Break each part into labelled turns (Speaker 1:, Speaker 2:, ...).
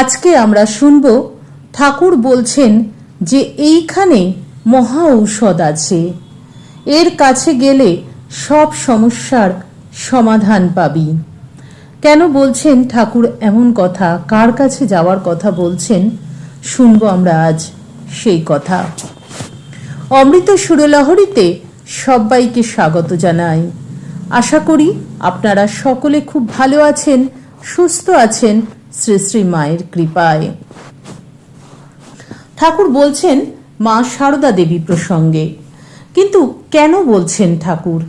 Speaker 1: আজকে আমরা শুনব, ঠাকুর বলছেন যে এইখানে মহা ঔষধ আছে। এর কাছে গেলে সব সমস্যার সমাধান পাবি। কেন বলছেন ঠাকুর এমন কথা? কার কাছে যাওয়ার কথা বলছেন? শুনব আমরা আজ সেই কথা। অমৃত সুরলহরীতে সবাইকে স্বাগত জানাই। আশা করি আপনারা সকলে খুব ভালো আছেন, সুস্থ আছেন শ্রী শ্রী মায়ের কৃপায়। ঠাকুর বলছেন, মা সারদা দেবী প্রসঙ্গে। কিন্তু কেন বলছেন ঠাকুর?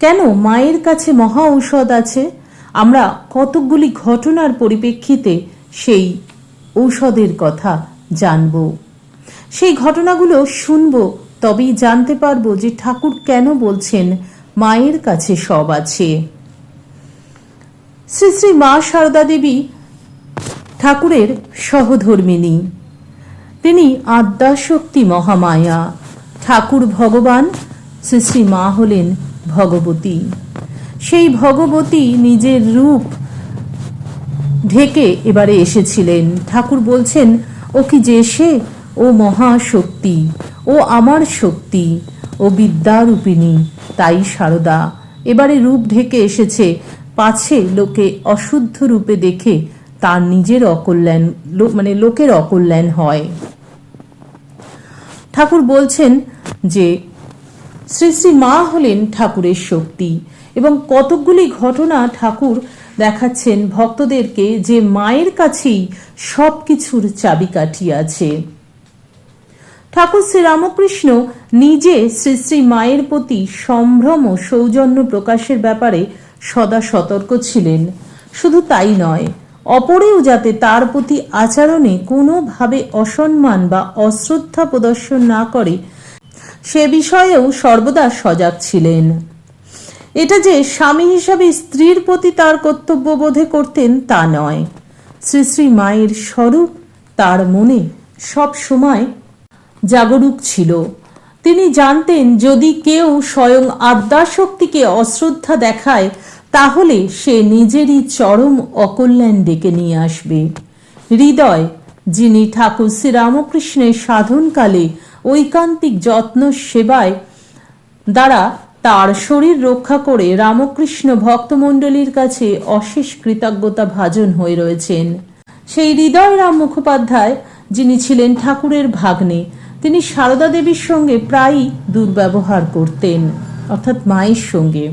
Speaker 1: কেন মায়ের কাছে মহা ঔষধ আছে? আমরা কতকগুলি ঘটনার পরিপ্রেক্ষিতে সেই ঔষধের কথা জানব। সেই ঘটনাগুলো শুনব, তবেই জানতে পারব যে ঠাকুর কেন বলছেন, মায়ের কাছে সব আছে। শ্রী শ্রী মা সারদা দেবী ঠাকুরের সহধর্মিনী। তিনি আদ্যাশক্তি মহামায়া, ঠাকুর ভগবান শ্রী মা হলেন ভগবতী। সেই ভগবতী নিজের রূপ ঢেকে এবারে এসেছিলেন। ঠাকুর বলছেন, ও কি যে সে? ও মহাশক্তি, ও আমার শক্তি, ও বিদ্যারূপিণী, তাই সারদা। এবারে রূপ ঢেকে এসেছে। পাছে লোকে অশুদ্ধ রূপে দেখে তার নিজের অকল্যাণ মানে লোকের অকল্যাণ হয়। ঠাকুর বলছেন যে, শ্রী শ্রী মা হলেন ঠাকুরের শক্তি এবং কতকগুলি ঘটনা ঠাকুর দেখাচ্ছেন ভক্তদেরকে যে মায়ের কাছেই সব কিছুর চাবিকাঠি আছে। ঠাকুর শ্রীরামকৃষ্ণ নিজে শ্রী শ্রী মায়ের প্রতি সম্ভ্রম ও সৌজন্য প্রকাশের ব্যাপারে সদা সতর্ক ছিলেন। শুধু তাই নয় অপরেও যাতে তার প্রতি আচরণে কোনোভাবে অসম্মান বা অশ্রদ্ধা প্রদর্শন না করে, সে বিষয়েও সর্বদা সজাগ ছিলেন। এটা যে স্বামী হিসাবে স্ত্রীর প্রতি তার কর্তব্য বোধে করতেন তা নয়। শ্রী শ্রী মায়ের স্বরূপ তার মনে সব সময় জাগরুক ছিল। তিনি জানতেন যদি কেউ স্বয়ং আদ্যাশক্তিকে অশ্রদ্ধা দেখায় তাহলে সে নিজেরই চরম অকল্যাণ ডেকে নিয়ে আসবে। হৃদয়, যিনি ঠাকুর শ্রীরামকৃষ্ণের সাধনকালে ঐকান্তিক যত্ন সেবায় দ্বারা তার শরীর রক্ষা করে রামকৃষ্ণ ভক্তমণ্ডলীর কাছে অশেষ কৃতজ্ঞতা ভাজন হয়ে রয়েছেন। সেই হৃদয় রাম মুখোপাধ্যায়, যিনি ছিলেন ঠাকুরের ভাগ্নে, তিনি সারদা দেবীর সঙ্গে প্রায়ই দুর্ব্যবহার করতেন, অর্থাৎ মায়ের সঙ্গে।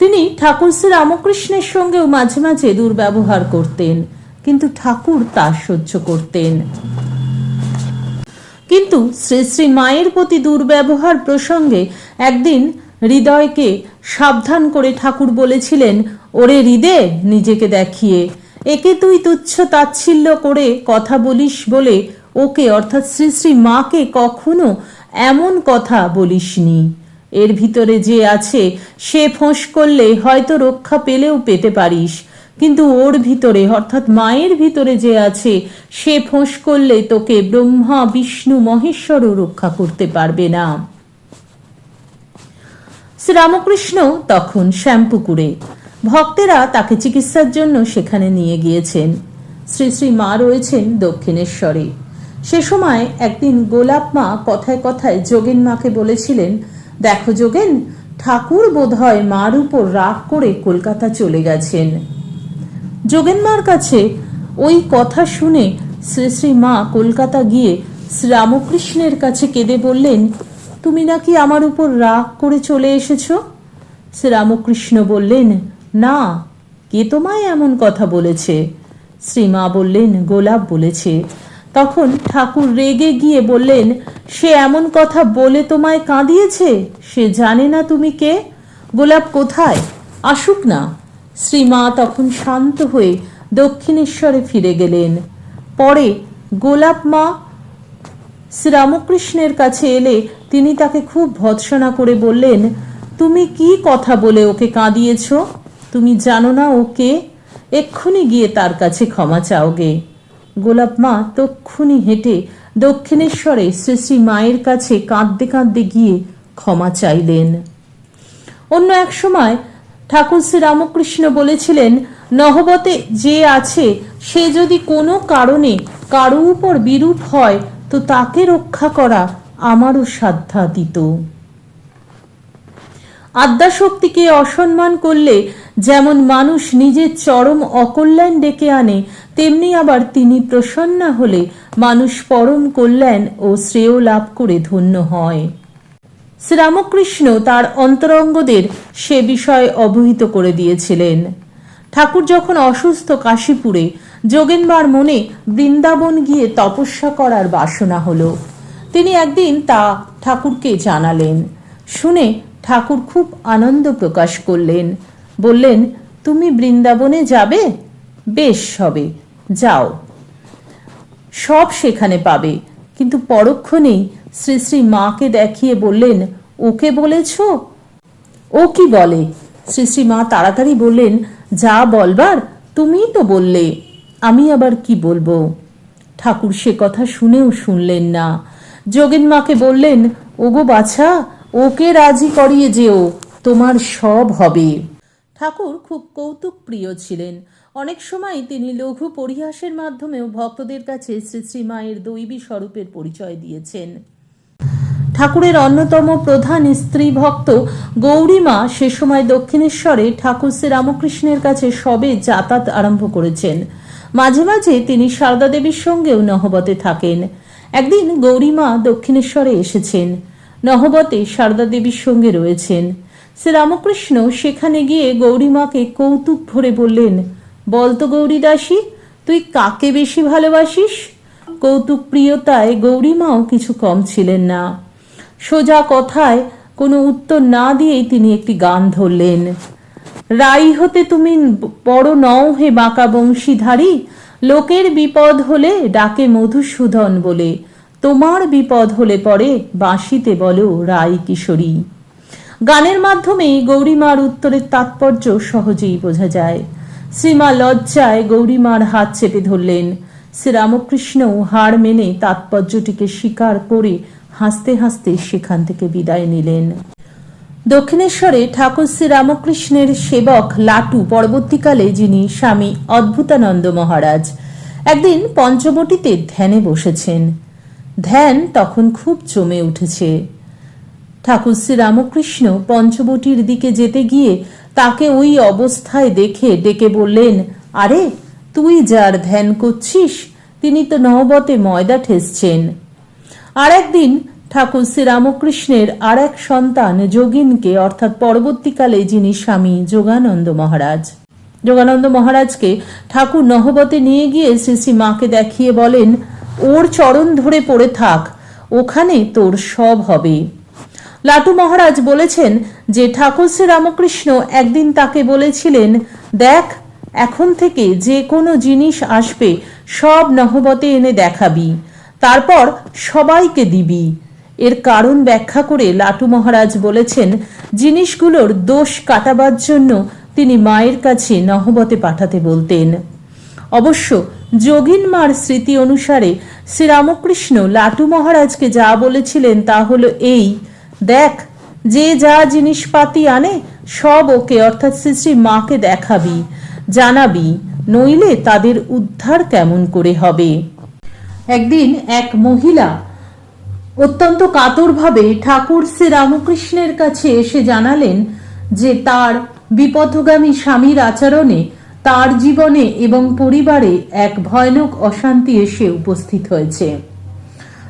Speaker 1: তিনি ঠাকুর শ্রী রামকৃষ্ণের সঙ্গেও মাঝে মাঝে দুর্ব্যবহার করতেন, কিন্তু ঠাকুর তা সহ্য করতেন। কিন্তু শ্রী শ্রী মায়ের প্রতি দুর্ব্যবহার প্রসঙ্গে একদিন হৃদয়কে সাবধান করে ঠাকুর বলেছিলেন, ওরে হৃদে, নিজেকে দেখিয়ে। একে তুই তুচ্ছ তাচ্ছিল্য করে কথা বলিস বলে, ওকে অর্থাৎ শ্রী শ্রী মাকে কখনো এমন কথা বলিসনি। এর ভিতরে যে আছে, সে ফোঁস করলে হয়তো রক্ষা পেলেও পেতে পারিস। কিন্তু ওর ভিতরে, অর্থাৎ মায়ের ভিতরে যে আছে, সে ফোঁস করলে তোকে ব্রহ্মা, বিষ্ণু, মহেশ্বরও রক্ষা করতে পারবে না। শ্রীরামকৃষ্ণ তখন শ্যামপুকুরে, ভক্তেরা তাকে চিকিৎসার জন্য সেখানে নিয়ে গিয়েছেন। শ্রী শ্রী মা রয়েছেন দক্ষিণেশ্বরে। সে সময় একদিন গোলাপ মা কথায় কথায় যোগেন মাকে বলেছিলেন দেখো যোগেন, ঠাকুর বোধহয় মার উপর রাগ করে কলকাতা চলে গেছেন। যোগেন যোগেনমার কাছে ওই কথা শুনে শ্রী শ্রী মা কলকাতা গিয়ে শ্রীরামকৃষ্ণের কাছে কেঁদে বললেন, তুমি নাকি আমার উপর রাগ করে চলে এসেছ? শ্রীরামকৃষ্ণ বললেন, না, কে তোমায় এমন কথা বলেছে? শ্রীমা বললেন, গোলাপ বলেছে। তখন ঠাকুর রেগে গিয়ে বললেন, সে এমন কথা বলে তোমায় কাঁদিয়েছে? সে জানে না তুমি কে? গোলাপ কোথায়? আসুক না। শ্রীমা তখন শান্ত হয়ে দক্ষিণেশ্বরে ফিরে গেলেন। পরে গোলাপ মা শ্রীরামকৃষ্ণের কাছে এলে তিনি তাকে খুব ভৎসনা করে বললেন, তুমি কি কথা বলে ওকে কাঁদিয়েছ? তুমি জানো না ওকে এক্ষুনি গিয়ে তার কাছে ক্ষমা চাওগে গোলাপ মা তক্ষুনি হেঁটে দক্ষিণেশ্বরে শ্রী শ্রী মায়ের কাছে কাঁদতে কাঁদতে গিয়ে ক্ষমা চাইলেন। অন্য এক সময় ঠাকুর শ্রী রামকৃষ্ণ বলেছিলেন, নহবতে যে আছে, সে যদি কোনো কারণে কারও উপর বিরূপ হয়, তো তাকে রক্ষা করা আমারও সাধ্যাতীত। আদ্যাশক্তিকে অসম্মান করলে যেমন মানুষ নিজের চরম অকল্যাণ ডেকে আনে, তেমনি আবার তিনি প্রসন্ন হলে মানুষ পরম কল্যাণ ও শ্রেয় লাভ করে ধন্য হয়। শ্রীরামকৃষ্ণ তার অন্তরঙ্গদের সে বিষয়ে অবহিত করে দিয়েছিলেন। ঠাকুর যখন অসুস্থ কাশীপুরে, যোগেনবার মনে বৃন্দাবন গিয়ে তপস্যা করার বাসনা হলো। তিনি একদিন তা ঠাকুরকে জানালেন। শুনে ঠাকুর খুব আনন্দ প্রকাশ করলেন। বললেন, তুমি বৃন্দাবনে যাবে? বেশ হবে, যাও। সব সেখানে পাবে। কিন্তু পরক্ষণেই শ্রী শ্রী মাকে দেখিয়ে বললেন, ওকে বলেছ? ও কি বলে? শ্রী শ্রী মা তাড়াতাড়ি বললেন, যা বলবার তুমিই তো বললে, আমি আবার কি বলব? ঠাকুর সে কথা শুনেও শুনলেন না। যোগেন মাকে বললেন, ওগো বাছা ওকে রাজি করিয়ে যেও, তোমার সব হবে। ঠাকুর খুব কৌতুক প্রিয় ছিলেন। অনেক সময় তিনি লঘু পরিহাসের মাধ্যমেও ভক্তদের কাছে শ্রী শ্রী মায়ের দৈবী স্বরূপের পরিচয় দিয়েছেন। ঠাকুরের অন্যতম প্রধান স্ত্রী ভক্ত গৌরীমা সে সময় দক্ষিণেশ্বরে ঠাকুর শ্রী রামকৃষ্ণের কাছে সবে যাতায়াত আরম্ভ করেছেন। মাঝে মাঝে তিনি সারদা দেবীর সঙ্গেও নহবতে থাকেন। একদিন গৌরীমা দক্ষিণেশ্বরে এসেছেন। নহবতে সারদা দেবীর সঙ্গে রয়েছেন। শ্রী রামকৃষ্ণ সেখানে গিয়ে গৌরীমাকে কৌতুক ভরে বললেন বলতো গৌরী দাসী, তুই কাকে বেশি ভালোবাসিস? কৌতুক প্রিয়তায় গৌরীমাও কিছু কম ছিলেন না। সোজা কথায় কোনো উত্তর না দিয়েই তিনি একটি গান ধরলেন, রাই হতে তুমি বড় নও হে বাঁকা বংশীধারী, লোকের বিপদ হলে ডাকে মধুসূদন বলে। তোমার বিপদ হলে পরে বাঁশিতে বলো রাই কিশোরী। গানের মাধ্যমে গৌরীমার উত্তরের তাৎপর্য সহজেই বোঝা যায়। শ্রীমা লজ্জায় গৌরীমার হাত চেপে ধরলেন। শ্রীরামকৃষ্ণও হার মেনে তাৎপর্যটিকে স্বীকার করে হাসতে হাসতে সেখান থেকে বিদায় নিলেন। দক্ষিণেশ্বরে ঠাকুর শ্রীরামকৃষ্ণের সেবক লাটু পরবর্তীকালে যিনি স্বামী অদ্ভুতানন্দ মহারাজ। একদিন পঞ্চবটিতে ধ্যানে বসেছেন। ধ্যান তখন খুব জমে উঠেছে। ঠাকুর শ্রী রামকৃষ্ণ পঞ্চবটির দিকে যেতে গিয়ে তাকে ওই অবস্থায় দেখে ডেকে বললেন, আরে, তুই যার ধ্যান করছিস, তিনি তো নহবতে ময়দা ঠেসছেন। আর একদিন ঠাকুর শ্রী রামকৃষ্ণের আর এক সন্তান যোগিনকে, অর্থাৎ পরবর্তীকালে যিনি স্বামী যোগানন্দ মহারাজ, যোগানন্দ মহারাজকে ঠাকুর নহবতে নিয়ে গিয়ে শ্রী শ্রী মাকে দেখিয়ে বলেন ওর চরণ ধরে পড়ে থাক, ওখানে তোর সব হবে। লাটু মহারাজ বলেছেন যে ঠাকুর শ্রী রামকৃষ্ণ একদিন তাকে বলেছিলেন, দেখ, এখন থেকে যে কোনো জিনিস আসবে, সব নহবতে এনে দেখাবি। তারপর সবাইকে দিবি। এর কারণ ব্যাখ্যা করে লাটু মহারাজ বলেছেন, জিনিসগুলোর দোষ কাটাবার জন্য তিনি মায়ের কাছে নহবতে পাঠাতে বলতেন। অবশ্য যোগিন মার স্মৃতি অনুসারে শ্রীরামকৃষ্ণ লাটু মহারাজকে যা বলেছিলেন তা হলো এই। দেখ, যে যা জিনিসপাতি আনে, সব ওকে, অর্থাৎ শ্রী মাকে দেখাবি, জানাবি, নইলে তাদের উদ্ধার কেমন করে হবে। একদিন এক মহিলা অত্যন্ত কাতরভাবে ঠাকুর শ্রী রামকৃষ্ণের কাছে এসে জানালেন যে তার বিপথগামী স্বামীর আচরণে তার জীবনে এবং পরিবারে এক ভয়ানক অশান্তি এসে উপস্থিত হয়েছে।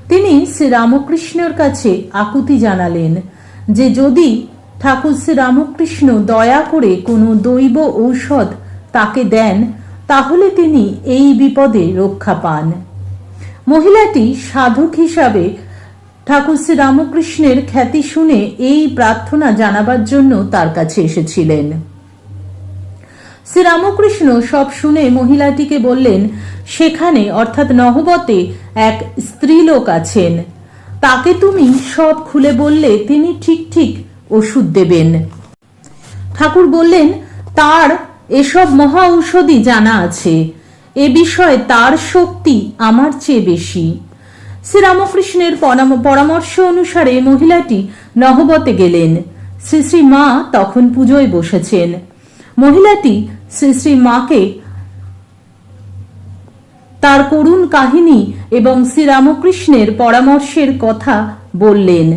Speaker 1: তিনি শ্রী রামকৃষ্ণের কাছে আকুতি জানালেন যে যদি ঠাকুর শ্রী রামকৃষ্ণ দয়া করে কোনো দৈব ঔষধ তাকে দেন, তাহলে তিনি এই বিপদে রক্ষা পান। মহিলাটি সাধক হিসাবে ঠাকুর শ্রী রামকৃষ্ণের খ্যাতি শুনে এই প্রার্থনা জানাবার জন্য তার কাছে এসেছিলেন। শ্রীরামকৃষ্ণ সব শুনে মহিলাটিকে বললেন, সেখানে অর্থাৎ নহবতে এক স্ত্রীলোক আছেন। তাকে তুমি সব খুলে বললে তিনি ঠিক ঠিক ওষুধ দেবেন। ঠাকুর বললেন, তার এসব মহা ঔষধি জানা আছে। এ বিষয়ে তার শক্তি আমার চেয়ে বেশি। শ্রীরামকৃষ্ণের পরামর্শ অনুসারে মহিলাটি নহবতে গেলেন। শ্রী শ্রী মা তখন পুজোয় বসেছেন। মহিলাটি শ্রী শ্রী মাকে তার করুণ কাহিনী এবং শ্রীরামকৃষ্ণের পরামর্শের কথা বললেন।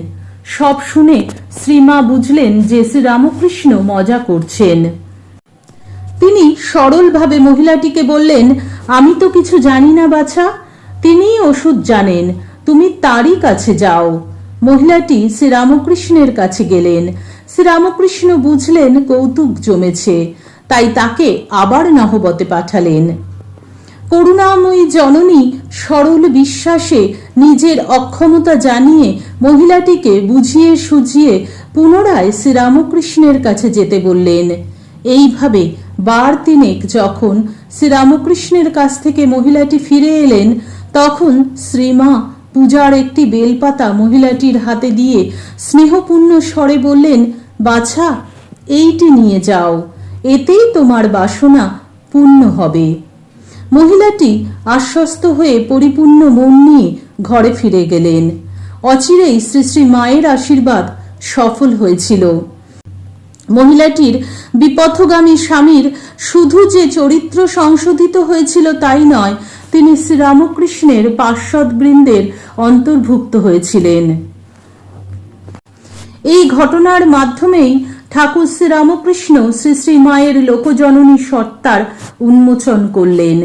Speaker 1: সব শুনে শ্রীমা বুঝলেন যে শ্রীরামকৃষ্ণ মজা করছেন। তিনি সরলভাবে মহিলাটিকে বললেন, আমি তো কিছু জানি না বাছা। তিনিই ওষুধ জানেন। তুমি তারই কাছে যাও। মহিলাটি শ্রীরামকৃষ্ণের কাছে গেলেন। শ্রীরামকৃষ্ণ বুঝলেন কৌতুক জমেছে, তাই তাকে আবার নহবতে পাঠালেন। করুণাময়ী জননী সরল বিশ্বাসে নিজের অক্ষমতা জানিয়ে মহিলাটিকে বুঝিয়ে সুঝিয়ে পুনরায় শ্রীরামকৃষ্ণের কাছে যেতে বললেন। এইভাবে বার তিনেক যখন শ্রীরামকৃষ্ণের কাছ থেকে মহিলাটি ফিরে এলেন, তখন শ্রীমা পূজার একটি বেলপাতা মহিলাটির হাতে দিয়ে স্নেহপূর্ণ স্বরে বললেন, বাছা, এইটি নিয়ে যাও, এতেই তোমার বাসনা পূর্ণ হবে। মহিলাটি আশ্বস্ত হয়ে পরিপূর্ণ মন নিয়ে ঘরে ফিরে গেলেন। অচিরেই শ্রী শ্রী মায়ের আশীর্বাদ সফল হয়েছিল। মহিলাটির বিপথগামী স্বামীর শুধু যে চরিত্র সংশোধিত হয়েছিল তাই নয় তিনি শ্রীরামকৃষ্ণের পার্শ্বদ বৃন্দের অন্তর্ভুক্ত হয়েছিলেন। এই ঘটনার মাধ্যমেই ঠাকুর শ্রীরামকৃষ্ণ শ্রী শ্রী মায়ের লোকজননী সত্তার উন্মোচন করলেন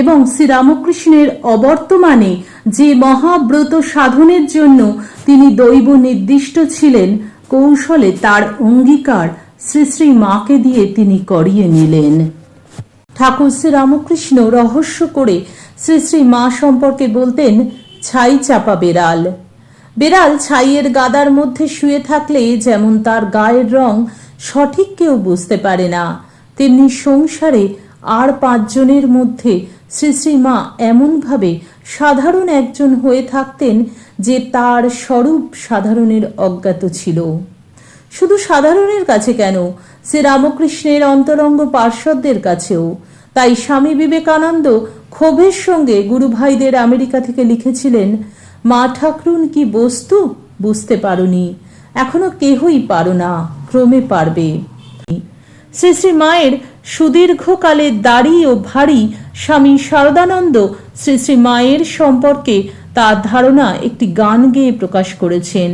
Speaker 1: এবং শ্রীরামকৃষ্ণের অবর্তমানে যে মহাব্রত সাধনের জন্য তিনি দৈব নির্দিষ্ট ছিলেন, কৌশলে তার অঙ্গীকার শ্রী শ্রী মাকে দিয়ে তিনি করিয়ে নিলেন। ঠাকুর শ্রীরামকৃষ্ণ রহস্য করে শ্রী শ্রী মা সম্পর্কে বলতেন, ছাই চাপা বেড়াল। বেড়াল ছাইয়ের গাদার মধ্যে শুয়ে থাকলে যেমন তার গায়ের রং সঠিক কেউ বুঝতে পারে না, তেমনি সংসারে আর পাঁচজনের মধ্যে শ্রী শ্রী মা এমনভাবে সাধারণ একজন হয়ে থাকতেন যে তার স্বরূপ সাধারণের অজ্ঞাত ছিল। শুধু সাধারণের কাছে কেন, সে রামকৃষ্ণের অন্তরঙ্গ পার্শ্বদের কাছেও। তাই স্বামী বিবেকানন্দ ক্ষোভের সঙ্গে গুরু ভাইদের আমেরিকা থেকে লিখেছিলেন, মা ঠাকরুন কি বস্তু? বুঝতে পারোনি। এখনও কেহই পারো না, ক্রমে পারবে। শ্রী শ্রী মায়ের সুদীর্ঘকালের দাড়ি ও ভারী স্বামী শারদানন্দ শ্রী শ্রী মায়ের সম্পর্কে তার ধারণা একটি গান গেয়ে প্রকাশ করেছেন।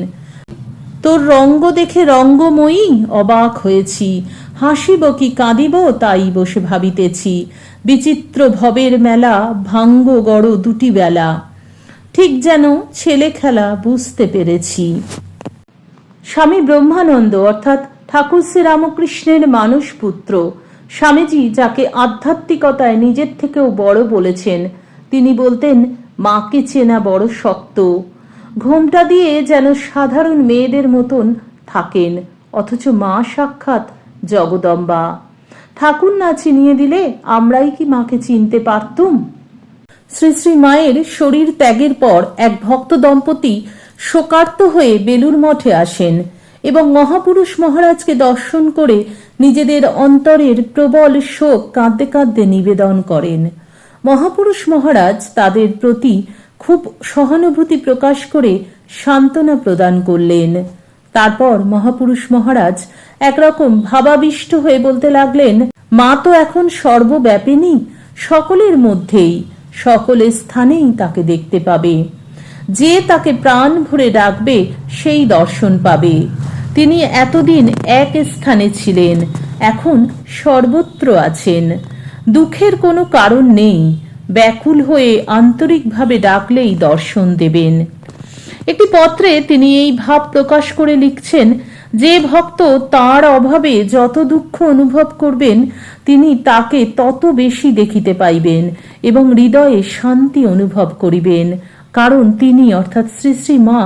Speaker 1: তোর রঙ্গ দেখে রঙ্গময়ী, অবাক হয়েছি। হাসিব কি কাঁদিব তাই বসে ভাবিতেছি। বিচিত্র ভবের মেলা, ভাঙ্গ গড় দুটি বেলা। ঠিক যেন ছেলে খেলা বুঝতে পেরেছি। স্বামী ব্রহ্মানন্দ, অর্থাৎ ঠাকুর শ্রী রামকৃষ্ণের মানুষ পুত্র, স্বামীজি যাকে আধ্যাত্মিকতায় নিজের থেকেও বড় বলেছেন, তিনি বলতেন, মাকে চেনা বড় শক্ত। ঘোমটা দিয়ে যেন সাধারণ মেয়েদের মতন থাকেন, অথচ মা সাক্ষাৎ জগদম্বা। ঠাকুর না চিনিয়ে দিলে আমরাই কি মাকে চিনতে পারতুম? শ্রী শ্রী মায়ের শরীর ত্যাগের পর এক ভক্ত দম্পতি শোকার্ত হয়ে বেলুর মঠে আসেন এবং মহাপুরুষ মহারাজকে দর্শন করে নিজেদের অন্তরের প্রবল শোক কাঁদতে কাঁদতে নিবেদন করেন। মহাপুরুষ মহারাজ তাদের প্রতি খুব সহানুভূতি প্রকাশ করে সান্ত্বনা প্রদান করলেন। তারপর মহাপুরুষ মহারাজ একরকম ভাবাবিষ্ট হয়ে বলতে লাগলেন, মা তো এখন সর্বব্যাপিনী, সকলের মধ্যেই সকলের স্থানেই তাকে দেখতে পাবে। যে তাকে প্রাণ ভরে ডাকবে, সেই দর্শন পাবে। তিনি এতদিন এক স্থানে ছিলেন, এখন সর্বত্র আছেন। দুঃখের কোনো কারণ নেই, ব্যাকুল হয়ে আন্তরিকভাবে ডাকলেই দর্শন দেবেন। একটি পত্রে তিনি এই ভাব প্রকাশ করে লিখছেন, যে ভক্ত তার অভাবে যত দুঃখ অনুভব করবেন, তিনি তাকে তত বেশি দেখিতে পাইবেন এবং হৃদয়ে শান্তি অনুভব করিবেন। কারণ তিনি অর্থাৎ শ্রী শ্রী মা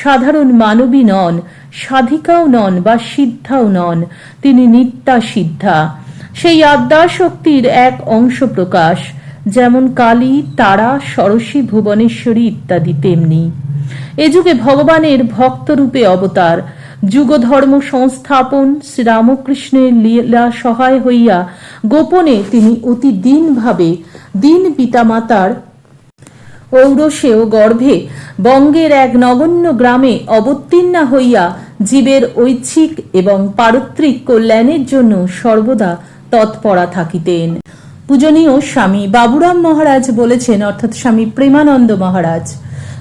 Speaker 1: সাধারণ মানবী নন, সাধিকাও নন বা সিদ্ধাও নন, তিনি নিত্যা সিদ্ধা সেই আদ্যাশক্তির এক অংশ প্রকাশ। যেমন কালী, তারা, সরসী, ভুবনেশ্বরী ইত্যাদি তেমনি। এ যুগে ভগবানের ভক্তরূপে অবতার, যুগধর্ম সংস্থাপন, শ্রীরামকৃষ্ণের লীলা সহায় হইয়া গোপনে তিনি অতি দীনভাবে দিন পিতামাতার ঔরসে ও গর্ভে বঙ্গের এক নগণ্য গ্রামে অবতীর্ণা হইয়া জীবের ঐচ্ছিক এবং পারত্রিক কল্যাণের জন্য সর্বদা তৎপরা থাকিতেন। পূজনীয় স্বামী বাবুরাম মহারাজ বলেছেন, অর্থাৎ স্বামী প্রেমানন্দ মহারাজ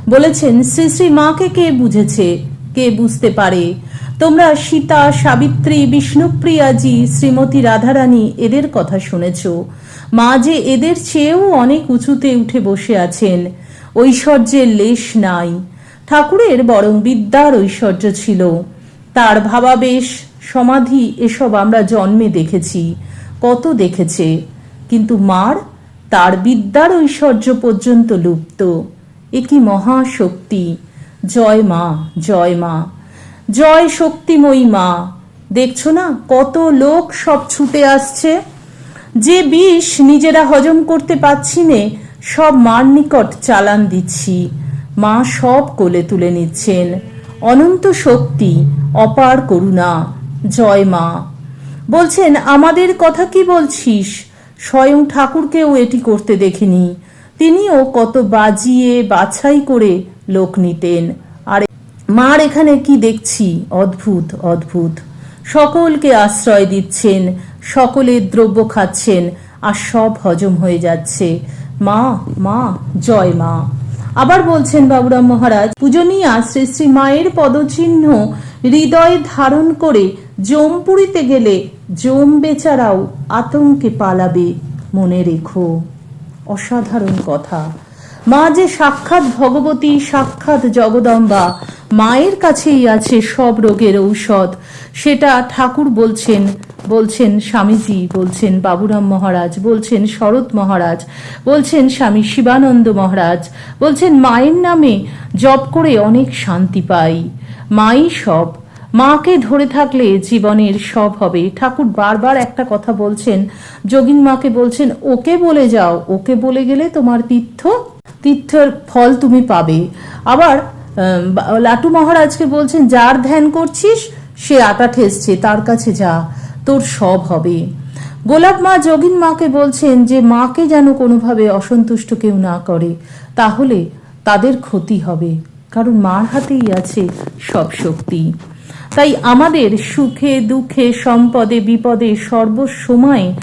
Speaker 1: বলেছেন, শ্রী শ্রী মাকে কে বুঝেছে? কে বুঝতে পারে? তোমরা সীতা, সাবিত্রী বিষ্ণুপ্রিয়াজি শ্রীমতী রাধারানী এদের কথা শুনেছ। মা যে এদের চেয়েও অনেক উঁচুতে উঠে বসে আছেন। ঐশ্বর্যের লেশ নাই। ঠাকুরের বরং বিদ্যার ঐশ্বর্য ছিল। তার ভাবাবেশ, সমাধি এসব আমরা জন্মে দেখেছি। কত দেখেছে? কিন্তু মার তার বিদ্যার ঐশ্বর্য পর্যন্ত লুপ্ত। এ কি মহাশক্তি জয় মা জয় মা, জয় শক্তিময়ী মা। দেখছ না কত লোক সব ছুটে আসছে? যে বিষ নিজেরা হজম করতে পারছি নে, সব মার নিকট চালান দিচ্ছি। মা সব কোলে তুলে নিচ্ছেন। অনন্ত শক্তি, অপার করুণা। জয় মা। বলছেন, আমাদের কথা কি বলছিস? স্বয়ং ঠাকুরকেও এটি করতে দেখিনি। তিনিও কত বাজিয়ে বাছাই করে লোক নিতেন। আর, মার এখানে কি দেখছি? অদ্ভুত অদ্ভুত। সকলকে আশ্রয় দিচ্ছেন সকলের দ্রব্য খাচ্ছেন, আর সব হজম হয়ে যাচ্ছে। মা মা, জয় মা। আবার বলছেন বাবুরাম মহারাজ, পূজনীয়া শ্রী শ্রী মায়ের পদচিহ্ন হৃদয়ে ধারণ করে জমপুরিতে গেলে জম বেচারাও আতঙ্কে পালাবে, মনে রেখো। অসাধারণ কথা। মা যে সাক্ষাৎ ভগবতী, সাক্ষাৎ জগদম্বা, মায়ের কাছেই আছে সব রোগের ঔষধ। সেটা ঠাকুর বলছেন বলছেন স্বামীজি, বলছেন বাবুরাম মহারাজ, বলছেন শরৎ মহারাজ, বলছেন স্বামী শিবানন্দ মহারাজ, বলছেন মায়ের নামে জপ করে অনেক শান্তি পাই। মাই সব মাকে ধরে থাকলে জীবনের সব হবে। ঠাকুর বারবার একটা কথা বলছেন। যোগিন মাকে বলছেন, ওকে বলে যাও। ওকে বলে গেলে তোমার তীর্থ, তীর্থের ফল তুমি পাবে। আবার লাটু মহারাজকে বলছেন, যার ধ্যান করছিস, সে আটা ঠেসছে, তার কাছে যা, তোর সব হবে। গোলাপ মা যোগিন মাকে বলছেন যে, মাকে যেন কোনোভাবে অসন্তুষ্ট কেউ না করে, তাহলে তাদের ক্ষতি হবে, কারণ মার হাতেই আছে সব শক্তি। তাই আমাদের সুখে, দুঃখে, সম্পদে, বিপদে, সর্বসময়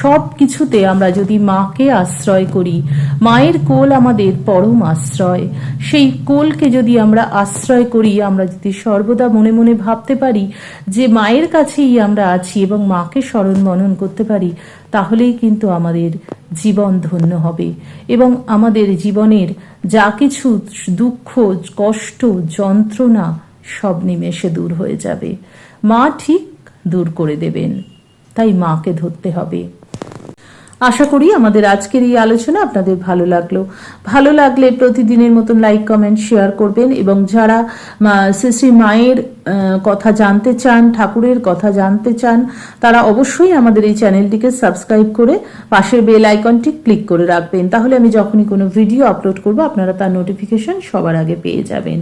Speaker 1: সব কিছুতে আমরা যদি মাকে আশ্রয় করি, মায়ের কোল আমাদের পরম আশ্রয়। সেই কোলকে যদি আমরা আশ্রয় করি, আমরা যদি সর্বদা মনে মনে ভাবতে পারি যে মায়ের কাছেই আমরা আছি এবং মাকে স্মরণ মনন করতে পারি, তাহলেই কিন্তু আমাদের জীবন ধন্য হবে এবং আমাদের জীবনের যা কিছু দুঃখ, কষ্ট, যন্ত্রণা সব নিমেষে দূর হয়ে যাবে। মা ঠিক দূর করে দেবেন, তাই মাকে ধরতে হবে। আশা করি আমাদের আজকের এই আলোচনা আপনাদের ভালো লাগল। ভালো লাগলে প্রতিদিনের মতন লাইক, কমেন্ট, শেয়ার করবেন এবং যারা শ্রী মায়ের কথা জানতে চান, ঠাকুরের কথা জানতে চান, তারা অবশ্যই আমাদের এই চ্যানেলটিকে সাবস্ক্রাইব করে পাশের বেল আইকনটি ক্লিক করে রাখবেন। তাহলে আমি যখনই কোনো ভিডিও আপলোড করব, আপনারা তার নোটিফিকেশন সবার আগে পেয়ে যাবেন।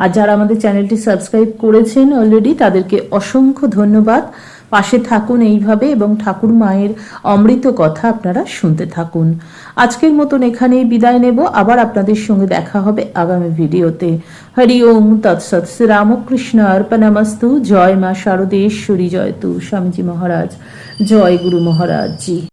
Speaker 1: আর যারা আমাদের চ্যানেলটি সাবস্ক্রাইব করেছেন অলরেডি তাদেরকে অসংখ্য ধন্যবাদ। পাশে থাকুন এইভাবে এবং ঠাকুর মায়ের অমৃত কথা আপনারা শুনতে থাকুন। আজকের মতন এখানেই বিদায় নেব। আবার আপনাদের সঙ্গে দেখা হবে আগামী ভিডিওতে। হরি ওম তৎসৎ রামকৃষ্ণ অর্পণামস্তু জয় মা শারদেশ্বরী, জয় তু স্বামীজি মহারাজ। জয় গুরু মহারাজ জি।